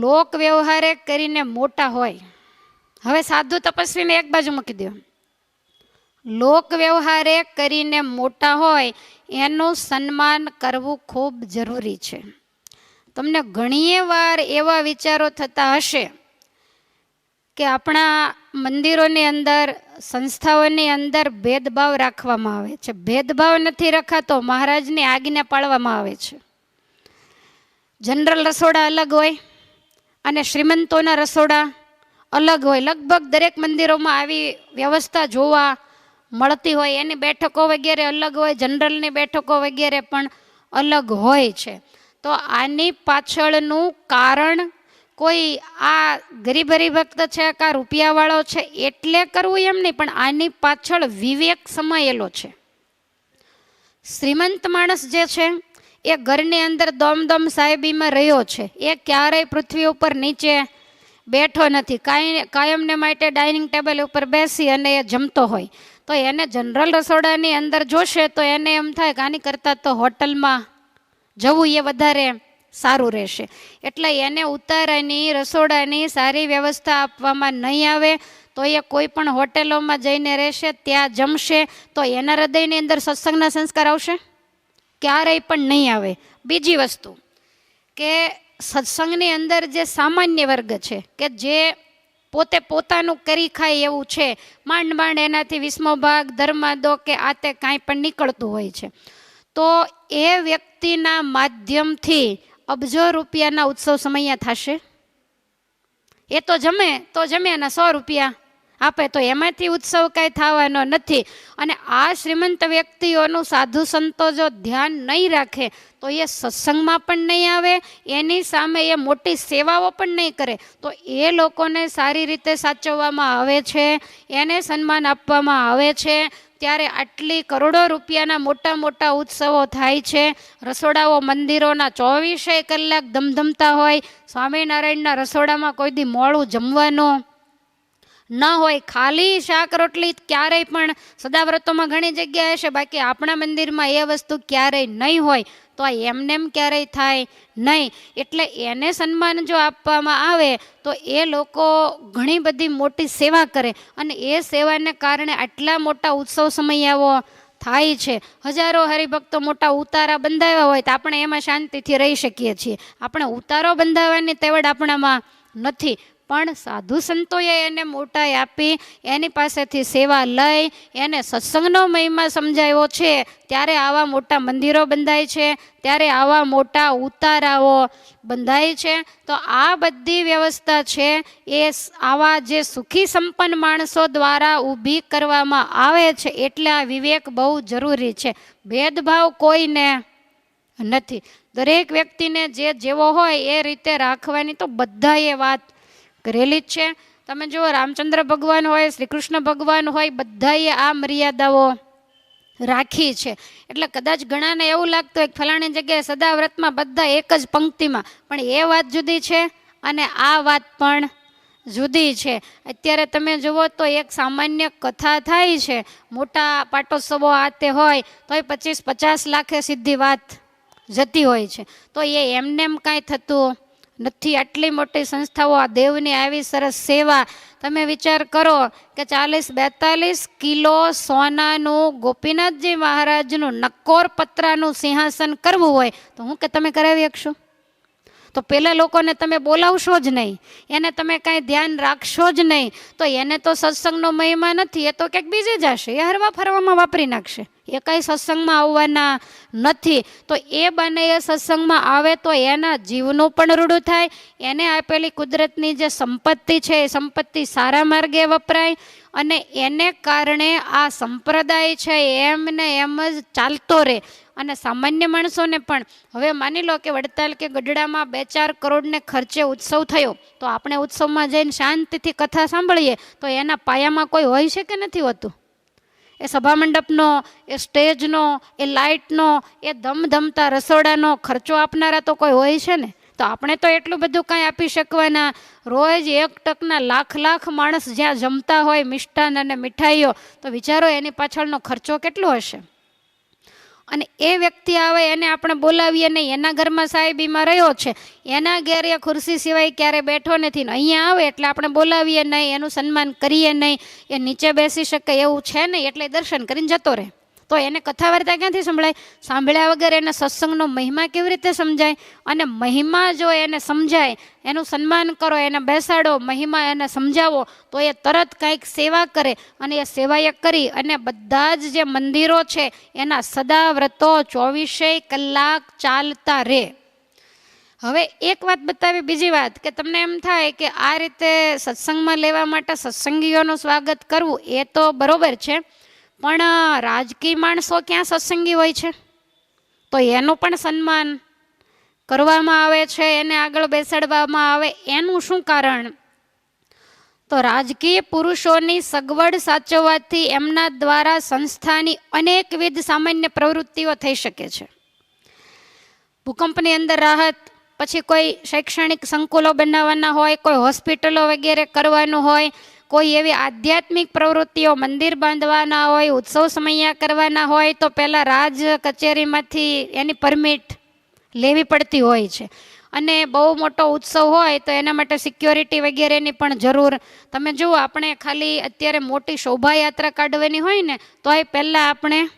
લોક વ્યવહારે કરીને મોટા હોય. હવે સાધુ તપસ્વીને એક બાજુ મૂકી દો. લોક વ્યવહારે કરીને મોટા હોય, એનું સન્માન કરવું ખૂબ જરૂરી છે. તમને ઘણીએ વાર એવા વિચારો થતા હશે કે આપણા મંદિરોની અંદર, સંસ્થાઓની અંદર ભેદભાવ રાખવામાં આવે છે. ભેદભાવ નથી રખાતો, મહારાજની આજ્ઞા પાળવામાં આવે છે. જનરલ રસોડા અલગ હોય અને શ્રીમંતોના રસોડા અલગ હોય. લગભગ દરેક મંદિરોમાં આવી વ્યવસ્થા જોવા મળતી હોય. એની બેઠકો વગેરે અલગ હોય, જનરલની બેઠકો વગેરે પણ અલગ હોય છે. તો આની પાછળનું કારણ કોઈ આ ગરીબ હરિભક્ત છે કા રૂપિયાવાળો છે એટલે કરવું એમ નહીં, પણ આની પાછળ વિવેક સમાયેલો છે. શ્રીમંત માણસ જે છે એ ઘરની અંદર દમદમ સાહેબીમાં રહ્યો છે. એ ક્યારેય પૃથ્વી ઉપર નીચે બેઠો નથી. કાંઈ કાયમને માટે ડાઇનિંગ ટેબલ ઉપર બેસી અને એ જમતો હોય. તો એને જનરલ રસોડાની અંદર જોશે તો એને એમ થાય કે આની કરતાં તો હોટલમાં જવું એ વધારે સારું રહેશે. એટલે એને ઉતારાની, રસોડાની સારી વ્યવસ્થા આપવામાં નહીં આવે તો એ કોઈ પણ હોટેલોમાં જઈને રહેશે, ત્યાં જમશે તો એના હૃદયની અંદર સત્સંગના સંસ્કાર આવશે? ક્યારેય પણ નહીં આવે. બીજી વસ્તુ કે સત્સંગની અંદર જે સામાન્ય વર્ગ છે, કે જે પોતે પોતાનું કરી ખાય એવું છે, માંડ માંડ એનાથી વિસ્મો ભાગ, ધર્માદો કે આ તે કાંઈ પણ નીકળતું હોય છે. તો એ વ્યક્તિના માધ્યમથી અબજો રૂપિયાના ઉત્સવ સમયા થશે? એ તો જમે, તો જમ્યાના સો રૂપિયા. આપે તો એમાંથી ઉત્સવ કાંઈ થવાનો નથી. અને આ શ્રીમંત વ્યક્તિઓનું સાધુ સંતો જો ધ્યાન નહીં રાખે, તો એ સત્સંગમાં પણ નહીં આવે, એની સામે એ મોટી સેવાઓ પણ નહીં કરે. તો એ લોકોને સારી રીતે સાચવવામાં આવે છે, એને સન્માન આપવામાં આવે છે. ત્યારે આટલી કરોડો રૂપિયાના મોટા મોટા ઉત્સવો થાય છે. રસોડાઓ મંદિરોના ચોવીસે કલાક ધમધમતા હોય. સ્વામિનારાયણના રસોડામાં કોઈ દી મોડું જમવાનું ન હોય, ખાલી શાક રોટલી ક્યારેય પણ સદાવ્રતોમાં ઘણી જગ્યાએ છે. બાકી આપણા મંદિરમાં એ વસ્તુ ક્યારેય નહીં હોય, તો આ એમનેમ ક્યારેય થાય નહીં. એટલે એને સન્માન જો આપવામાં આવે, તો એ લોકો ઘણી બધી મોટી સેવા કરે અને એ સેવાને કારણે આટલા મોટા ઉત્સવ સમયાવો થાય છે. હજારો હરિભક્તો મોટા ઉતારા બંધાવ્યા હોય, તો આપણે એમાં શાંતિથી રહી શકીએ છીએ. આપણે ઉતારો બંધાવવાની તેવડ આપણામાં નથી. પણ સાધુ સંતોએ એને મોટાઈ આપી, એની પાસેથી સેવા લઈ, એને સત્સંગનો મહિમા સમજાવ્યો છે. ત્યારે આવા મોટા મંદિરો બંધાય છે, ત્યારે આવા મોટા ઉતારાઓ બંધાય છે. તો આ બધી વ્યવસ્થા છે, એ આવા જે સુખી સંપન્ન માણસો દ્વારા ઊભી કરવામાં આવે છે, એટલે આ વિવેક બહુ જરૂરી છે. ભેદભાવ કોઈને નથી. દરેક વ્યક્તિને જે જેવો હોય એ રીતે રાખવાની તો બધાએ વાત કરેલી જ છે. તમે જુઓ, રામચંદ્ર ભગવાન હોય શ્રી કૃષ્ણ ભગવાન હોય, બધાએ આ મર્યાદાઓ રાખી છે. એટલે કદાચ ઘણાને એવું લાગતું હોય ફલાણી જગ્યાએ સદાવ્રતમાં બધા એક જ પંક્તિમાં, પણ એ વાત જુદી છે અને આ વાત પણ જુદી છે. અત્યારે તમે જુઓ તો એક સામાન્ય કથા થાય છે. મોટા પાટોત્સવો આ તે હોય, તોય પચીસ પચાસ લાખે સીધી વાત જતી હોય છે. તો એ એમને એમ કાંઈ થતું નથી આટલી મોટી સંસ્થાઓ, આ દેવની આવી સરસ સેવા. તમે વિચાર કરો કે ચાલીસ બેતાલીસ કિલો સોનાનું ગોપીનાથજી મહારાજનું નક્કોર પત્રાનું સિંહાસન કરવું હોય, તો હું કે તમે કરાવી શકશો? તો પેલા લોકોને તમે બોલાવશો જ નહીં. એને તમે કાંઈ ધ્યાન રાખશો જ નહીં. તો એને તો સત્સંગનો મહિમા નથી, એ તો ક્યાંક બીજે જશે એ હરવા ફરવામાં વાપરી નાખશે. એ કાંઈ સત્સંગમાં આવવાના નથી. તો એ બને એ સત્સંગમાં આવે તો એના જીવનું પણ રૂડું થાય, એને આપેલી કુદરતની જે સંપત્તિ છે, એ સંપત્તિ સારા માર્ગે વપરાય અને એને કારણે આ સંપ્રદાય છે એમને એમ જ ચાલતો રહે. અને સામાન્ય માણસોને પણ, હવે માની લો કે વડતાલ કે ગઢડામાં બે ચાર કરોડને ખર્ચે ઉત્સવ થયો, તો આપણે ઉત્સવમાં જઈને શાંતિથી કથા સાંભળીએ, તો એના પાયામાં કોઈ હોય છે કે નથી હોતું? એ સભા મંડપનો એ સ્ટેજનો, એ લાઇટનો, એ ધમધમતા રસોડાનો ખર્ચો આપનારા તો કોઈ હોય છે ને? તો આપણે તો એટલું બધું કાંઈ આપી શકવાના. રોજ એક ટકના લાખ લાખ માણસ જ્યાં જમતા હોય મિષ્ટાન અને મીઠાઈઓ, તો વિચારો એની પાછળનો ખર્ચો કેટલો હશે? અને એ વ્યક્તિ આવે એને આપણે બોલાવીએ નહીં. એના ઘરમાં સાહેબીમાં રહ્યો છે. એના ઘેર ખુરશી સિવાય ક્યારે બેઠો નથી. ને અહીંયા આવે એટલે આપણે બોલાવીએ નહીં, એનું સન્માન કરીએ નહીં. એ નીચે બેસી શકે એવું છે નહીં. એટલે દર્શન કરીને જતો રહે. તો એને કથા વાર્તા ક્યાંથી સંભળાય? સાંભળ્યા વગર એને સત્સંગનો મહિમા કેવી રીતે સમજાય? અને મહિમા જો એને સમજાય, એનું સન્માન કરો, એને બેસાડો, મહિમા એને સમજાવો, તો એ તરત કંઈક સેવા કરે અને એ સેવાય કરી અને બધા જ જે મંદિરો છે, એના સદા વ્રતો ચોવીસે કલાક ચાલતા રહે હવે એક વાત બતાવી બીજી વાત, કે તમને એમ થાય કે આ રીતે સત્સંગમાં લેવા માટે સત્સંગીઓનું સ્વાગત કરવું એ તો બરોબર છે પણ રાજકીય માણસો ક્યાં સત્સંગી હોય છે? તો એનું પણ સન્માન કરવામાં આવે છે, એને આગળ બેસાડવામાં આવે, એનું શું કારણ? તો રાજકીય પુરુષોની સગવડ સાચવવાથી એમના દ્વારા સંસ્થાની અનેકવિધ સામાન્ય પ્રવૃત્તિઓ થઈ શકે છે. ભૂકંપની અંદર રાહત, પછી કોઈ શૈક્ષણિક સંકુલો બનાવવાના હોય, કોઈ હોસ્પિટલો વગેરે કરવાનું હોય કોઈ એવી આધ્યાત્મિક પ્રવૃત્તિઓ મંદિર બાંધવાના હોય, ઉત્સવ સમયા કરવાના હોય, તો પહેલાં રાજ કચેરીમાંથી એની પરમિટ લેવી પડતી હોય છે. અને બહુ મોટો ઉત્સવ હોય, તો એના માટે સિક્યોરિટી વગેરેની પણ જરૂર. તમે જુઓ, આપણે ખાલી અત્યારે મોટી શોભાયાત્રા કાઢવાની હોય ને તો એ પહેલાં આપણે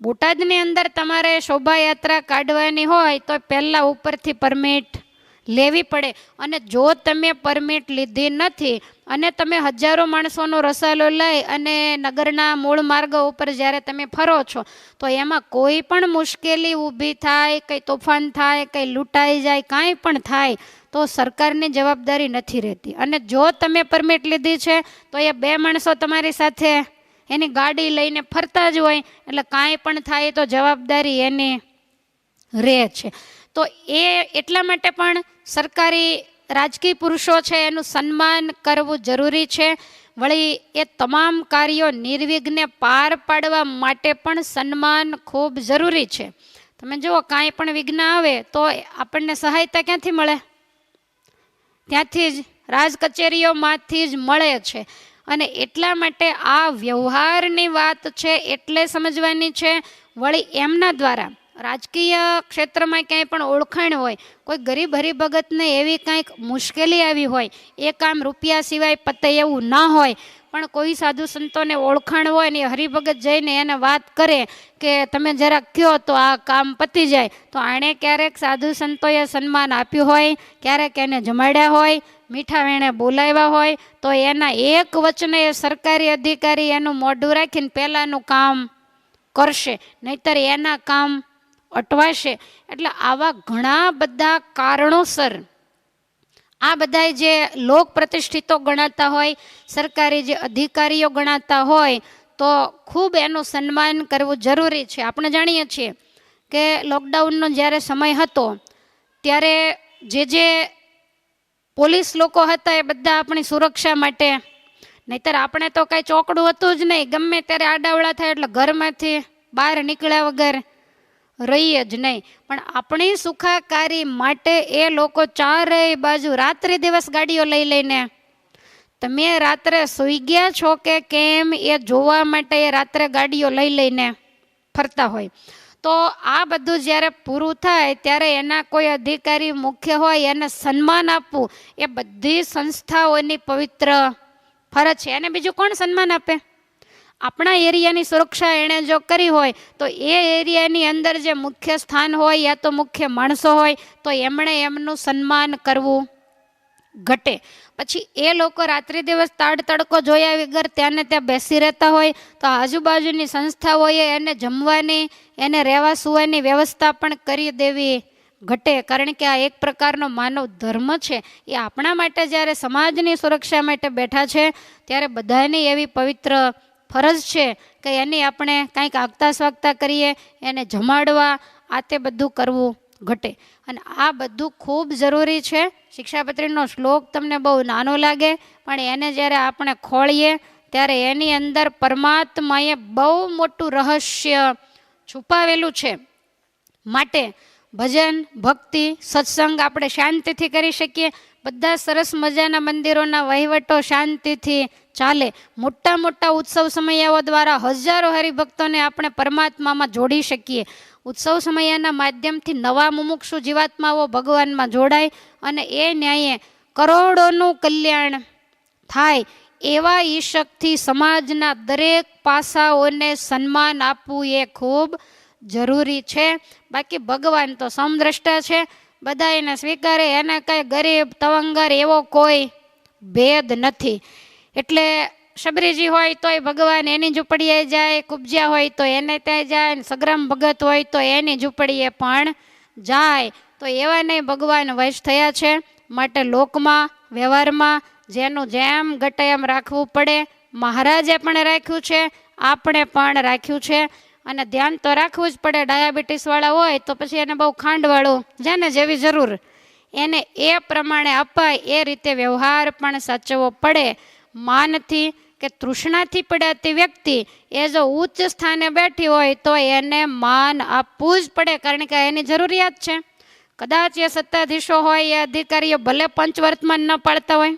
બોટાદની અંદર તમારે શોભાયાત્રા કાઢવાની હોય, તો પહેલાં ઉપરથી પરમિટ લેવી પડે. અને જો તમે પરમિટ લીધી નથી અને તમે હજારો માણસોનો રસાલો લઈ અને નગરના મૂળ માર્ગો ઉપર જ્યારે તમે ફરો છો, તો એમાં કોઈ પણ મુશ્કેલી ઊભી થાય, કંઈ તોફાન થાય, કંઈ લૂંટાઈ જાય, કાંઈ પણ થાય, તો સરકારની જવાબદારી નથી રહેતી. અને જો તમે પરમિટ લીધી છે, તો એ બે માણસો તમારી સાથે એની ગાડી લઈને ફરતા જ હોય, એટલે કાંઈ પણ થાય તો જવાબદારી એની રહે છે. તો એ એટલા માટે પણ સરકારી રાજકીય પુરુષો છે, એનું સન્માન કરવું જરૂરી છે. વળી એ તમામ કાર્યો નિર્વિઘ્ને પાર પાડવા માટે પણ સન્માન ખૂબ જરૂરી છે. તમે જુઓ, કાંઈ પણ વિઘ્ન આવે તો આપણને સહાયતા ક્યાંથી મળે? ત્યાંથી જ રાજ કચેરીઓમાંથી જ મળે છે. અને એટલા માટે આ વ્યવહારની વાત છે, એટલે સમજવાની છે. વળી એમના દ્વારા રાજકીય ક્ષેત્રમાં ક્યાંય પણ ઓળખાણ હોય, કોઈ ગરીબ હરિભગતને એવી કાંઈક મુશ્કેલી આવી હોય, એ કામ રૂપિયા સિવાય પતે એવું ના હોય, પણ કોઈ સાધુ સંતોને ઓળખાણ હોય ને હરિભગત જઈને એને વાત કરે કે તમે જરાક કહો તો આ કામ પતી જાય, તો આણે ક્યારેક સાધુ સંતોએ સન્માન આપ્યું હોય, ક્યારેક એને જમાડ્યા હોય, મીઠા વેણે બોલાવ્યા હોય, તો એના એક વચને સરકારી અધિકારી એનું મોઢું રાખીને પહેલાંનું કામ કરશે, નહીતર એના કામ અટવાશે. એટલે આવા ઘણા બધા કારણોસર આ બધા જે લોક પ્રતિષ્ઠિતો ગણાતા હોય, સરકારી જે અધિકારીઓ ગણાતા હોય, તો ખૂબ એનું સન્માન કરવું જરૂરી છે. આપણે જાણીએ છીએ કે લોકડાઉનનો જ્યારે સમય હતો, ત્યારે જે જે પોલીસ લોકો હતા એ બધા આપણી સુરક્ષા માટે, નહીતર આપણે તો કાંઈ ચોકડું હતું જ નહીં. ગમે ત્યારે આડાવડા થાય એટલે ઘરમાંથી બહાર નીકળ્યા વગર રહીએ જ નહીં. પણ આપણી સુખાકારી માટે એ લોકો ચારેય બાજુ રાત્રિ દિવસ ગાડીઓ લઈ લઈને, તમે રાત્રે સૂઈ ગયા છો કે કેમ? એ જોવા માટે એ રાત્રે ગાડીઓ લઈ લઈને ફરતા હોય. તો આ બધું જ્યારે પૂરું થાય, ત્યારે એના કોઈ અધિકારી મુખ્ય હોય, એને સન્માન આપવું, એ બધી સંસ્થાઓની પવિત્ર ફરજ છે. એને બીજું કોણ સન્માન આપે? આપણા એરિયાની સુરક્ષા એણે જો કરી હોય, તો એ એરિયાની અંદર જે મુખ્ય સ્થાન હોય, યા તો મુખ્ય માણસો હોય, તો એમણે એમનું સન્માન કરવું ઘટે. પછી એ લોકો રાત્રિ દિવસ તાડ તડકો જોયા વગર ત્યાંને ત્યાં બેસી રહેતા હોય, તો આજુબાજુની સંસ્થાઓએ એને જમવાની, એને રહેવા સુવાની વ્યવસ્થા પણ કરી દેવી ઘટે. કારણ કે આ એક પ્રકારનો માનવ ધર્મ છે. એ આપણા માટે જ્યારે સમાજની સુરક્ષા માટે બેઠા છે, ત્યારે બધાની એવી પવિત્ર ફરજ છે કે એની આપણે કાંઈક આગતા સ્વાગતા કરીએ, એને જમાડવા, આ તે બધું કરવું ઘટે. અને આ બધું ખૂબ જરૂરી છે. શિક્ષાપત્રીનો શ્લોક તમને બહુ નાનો લાગે, પણ એને જ્યારે આપણે ખોળીએ, ત્યારે એની અંદર પરમાત્માએ બહુ મોટું રહસ્ય છુપાવેલું છે. માટે ભજન, ભક્તિ, સત્સંગ આપણે શાંતિથી કરી શકીએ. બધા સરસ મજાના મંદિરોના વહીવટો શાંતિથી ચાલે. મોટા મોટા ઉત્સવ સમયાઓ દ્વારા હજારો હરિભક્તોને આપણે પરમાત્મામાં જોડી શકીએ. ઉત્સવ સમયાના માધ્યમથી નવા મુમુક્ષુ જીવાત્માઓ ભગવાનમાં જોડાય અને એ ન્યાયે કરોડોનું કલ્યાણ થાય એવા ઈશકથી સમાજના દરેક પાસાઓને સન્માન આપવું એ ખૂબ જરૂરી છે. બાકી ભગવાન તો સમદ્રષ્ટા છે. બધા એને સ્વીકારે, એને કાંઈ ગરીબ, તવંગર એવો કોઈ ભેદ નથી. એટલે શબરીજી હોય તોય ભગવાન એની ઝૂંપડીએ જાય કુબજા હોય તો એને ત્યાં જાય ને સગ્રામ ભગત હોય તો એની ઝૂંપડીએ પણ જાય. તો એવા નહીં ભગવાન વૈશ થયા છે. માટે લોકમાં, વ્યવહારમાં જેનું જેમ ઘટે એમ રાખવું પડે. મહારાજે પણ રાખ્યું છે, આપણે પણ રાખ્યું છે. અને ધ્યાન તો રાખવું જ પડે. ડાયાબિટીસવાળા હોય તો પછી એને બહુ ખાંડવાળું, જેને જેવી જરૂર. એને એ પ્રમાણે અપાય, એ રીતે વ્યવહાર પણ સાચવવો પડે. માનથી કે તૃષ્ણાથી પીડાતી વ્યક્તિ એ જો ઉચ્ચ સ્થાને બેઠી હોય તો એને માન આપવું જ પડે, કારણ કે એની જરૂરિયાત છે. કદાચ એ સત્તાધીશો હોય, એ અધિકારીઓ ભલે પંચવર્તમાન ન પાડતા હોય,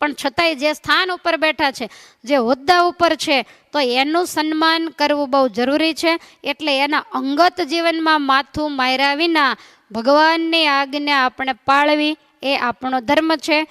પણ છતાંય જે સ્થાન ઉપર બેઠા છે, જે હોદ્દા ઉપર છે, તો એનું સન્માન કરવું બહુ જરૂરી છે. એટલે એના અંગત જીવનમાં માથું માર્યા વિના ભગવાનની આજ્ઞા આપણે પાળવી એ આપણો ધર્મ છે.